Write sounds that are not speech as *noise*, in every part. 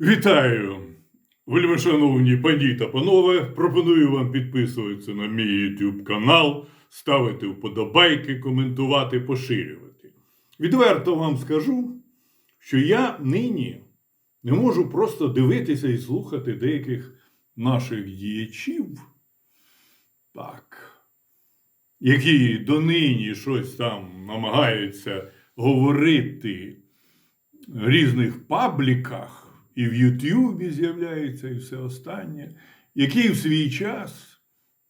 Вітаю! Вельмишановні пані та панове, пропоную вам підписуватися на мій YouTube канал, ставити вподобайки, коментувати, поширювати. Відверто вам скажу, що я нині не можу просто дивитися і слухати деяких наших діячів, так, які донині щось там намагаються говорити в різних пабліках, і в Ютубі з'являється, і все останнє, які в свій час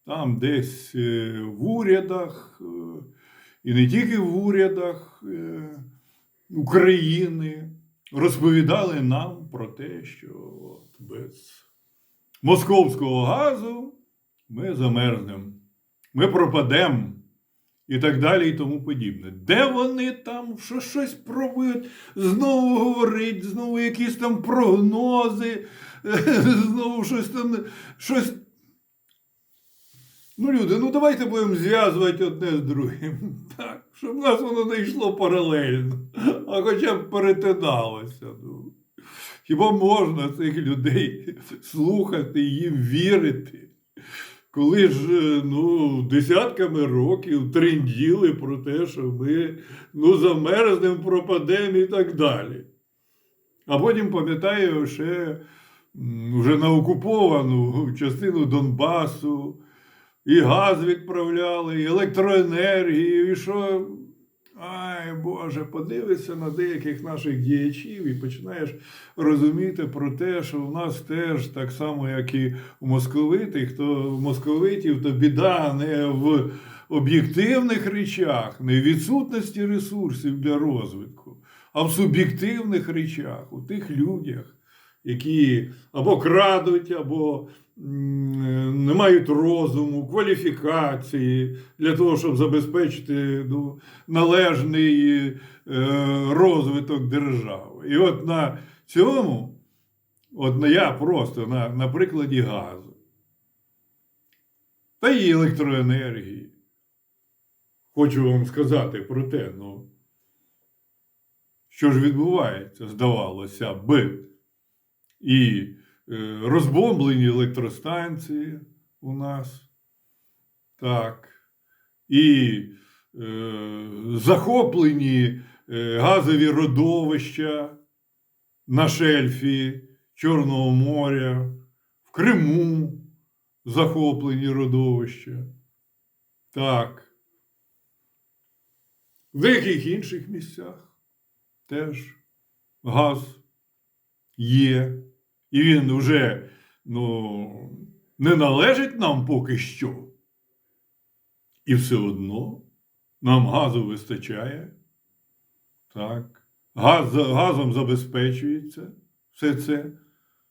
там десь е, в урядах, е, і не тільки в урядах е, України розповідали нам про те, що от без московського газу ми замерзнемо, ми пропадемо і так далі, і тому подібне. Де вони там що щось пробують знову говорить, знову якісь там прогнози, *laughs* знову щось там, щось. Ну, люди, ну давайте будемо зв'язувати одне з другим. *laughs* Так, щоб нас воно не йшло паралельно, а хоча б перетиналося. Ну. Хіба можна цих людей *laughs* слухати і їм вірити? Коли ж е, ну, десятками років тринділи про те, що ми ну, замерзнемо, пропадемо і так далі. А потім пам'ятаю ще вже на окуповану частину Донбасу, і газ відправляли, і електроенергію, і що. Ай Боже, подивишся на деяких наших діячів і починаєш розуміти про те, що в нас теж так само, як і у московитих, то в московитів, то біда не в об'єктивних речах, не в відсутності ресурсів для розвитку, а в суб'єктивних речах, у тих людях, які або крадуть, або не мають розуму, кваліфікації для того, щоб забезпечити ну, належний е, розвиток держави. І от на цьому, от на я просто на, на прикладі газу та і електроенергії. Хочу вам сказати про те, ну, що ж відбувається, здавалося би, і е, розбомблені електростанції у нас, так, і е, захоплені е, газові родовища на шельфі Чорного моря, в Криму захоплені родовища. Так. В деяких інших місцях теж газ є. І він вже ну, не належить нам поки що. І все одно нам газу вистачає. Так. Газ, газом забезпечується все це.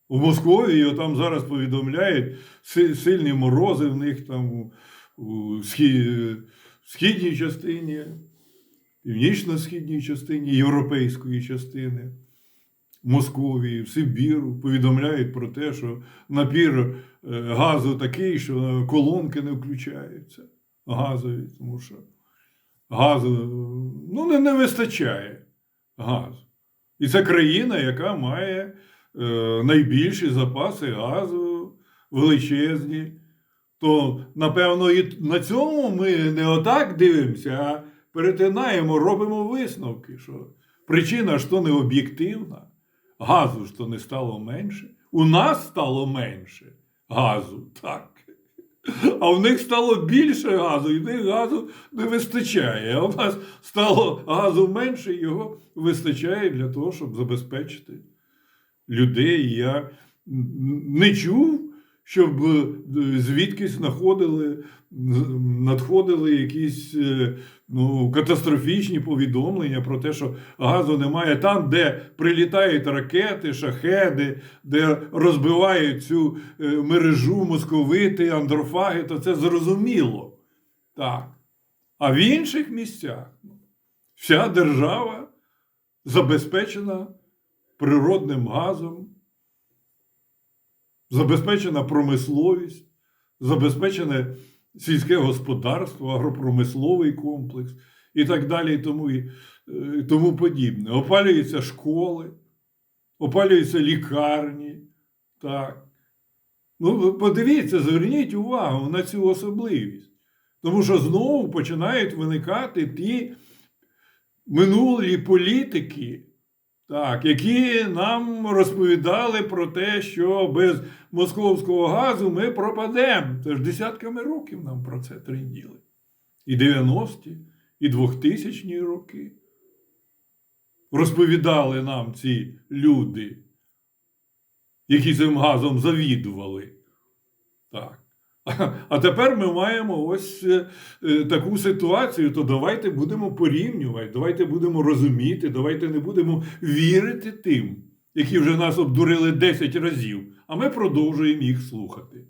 У Московії його там зараз повідомляють сильні морози в них там у східній частині, північно-східній частині, європейської частини. Московії, в Сибіру повідомляють про те, що напір е, газу такий, що колонки не включаються газові, тому що газу ну, не, не вистачає газу. І це країна, яка має е, найбільші запаси газу величезні. То, напевно, і на цьому ми не отак дивимося, а перетинаємо, робимо висновки, що причина ж то не об'єктивна. Газу ж то не стало менше. У нас стало менше газу, так. А в них стало більше газу, і в них газу не вистачає. А в нас стало газу менше, його вистачає для того, щоб забезпечити людей. Я не чув, щоб е, звідкись знаходили, надходили якісь е, ну, катастрофічні повідомлення про те, що газу немає там, де прилітають ракети, шахеди, де розбивають цю е, мережу московити, андрофаги, то це зрозуміло. Так. А в інших місцях вся держава забезпечена природним газом, забезпечена промисловість, забезпечене сільське господарство, агропромисловий комплекс і так далі, і тому, і, е, тому подібне. Опалюються школи, опалюються лікарні. Так. Ну, подивіться, зверніть увагу на цю особливість. Тому що знову починають виникати ті минулі політики, так, які нам розповідали про те, що без московського газу ми пропадемо. Це ж десятками років нам про це тренділи. І 90-ті, і 2000-ні роки. Розповідали нам ці люди, які цим газом завідували. Так. *laughs* А- тепер ми маємо ось е, е, таку ситуацію, то давайте будемо порівнювати, давайте будемо розуміти, давайте не будемо вірити тим, які вже нас обдурили 10 разів, а ми продовжуємо їх слухати.